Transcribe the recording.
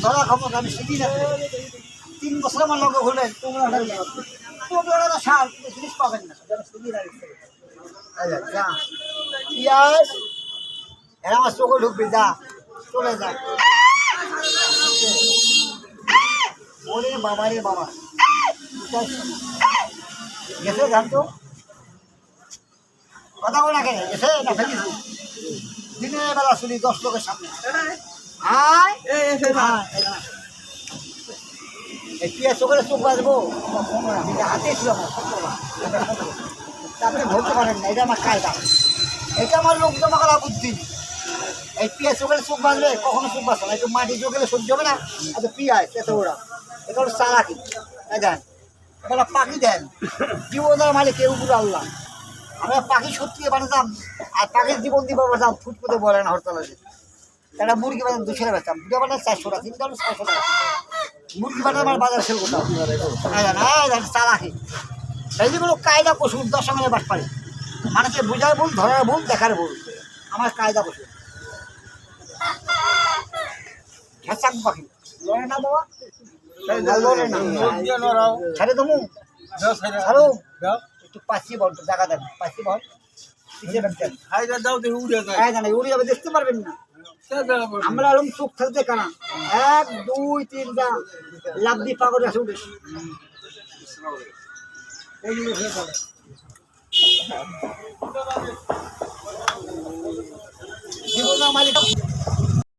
ধরা ক্ষমতা আমি শিখি না তিন বছর আমার লগে তো সার জিনিস পাবেন না পিয়াজ এরা আমার চোখে ঢুকবি যা চলে যা। ওরে বাবা রে বাবা। গেছে গান কথা বলে গেছে না ফেলিস দিনের বেলা শুনি দশ লোকের সামনে। আয়। পিয়া চোখে চোখ বাঁচবো হাতে ছিল আমার তারপরে বলতে পারেন না এটা আমার কায়দা। এটা আমার লোক জমা করা বুদ্ধি। এই পিয়া চোখে চোখ বাঁচবে কখনো চোখ বাঁচবে না। একটু মাটি চোখে সহ্য হবে না। এত পিয়ায় এত ওরা। এটা হলো চালাকি। এই দেন। এটা পাখি দেন। জীবনের মালিক কেউ আল্লাহ। আমরা পাখি সত্যি বানাতাম আর পাখির জীবন দিয়ে বানাতাম ফুটফুটে বলে না হরতাল। আছে একটা মুরগি বানাতাম দুশো টাকা বেচতাম দুটো বানাতাম চারশো টাকা তিনটা ছয়শো টাকা। মুরগি বানাতাম আর বাজার সেল করতাম চালাকি। এই যেগুলো কায়দা পশুর দশ সঙ্গে বাস পারে মানুষকে বোঝার ভুল ধরার ভুল দেখার ভুল আমার কায়দা পশু। ঘেঁচাক পাখি। লড়ে না বাবা। না, লড়ে না। ছাড়ে তো ছাড়ো। একটু পাশে বল তো জায়গা দেন পাশি বল। পিছিয়ে রাখতেন হ্যাঁ জানাই উড়ে যাবে দেখতে পারবেন না। আমরা এরকম চোখ থাকতে কানা এক দুই তিন দা লাভ দিয়ে এইগুলো হয়ে যাবে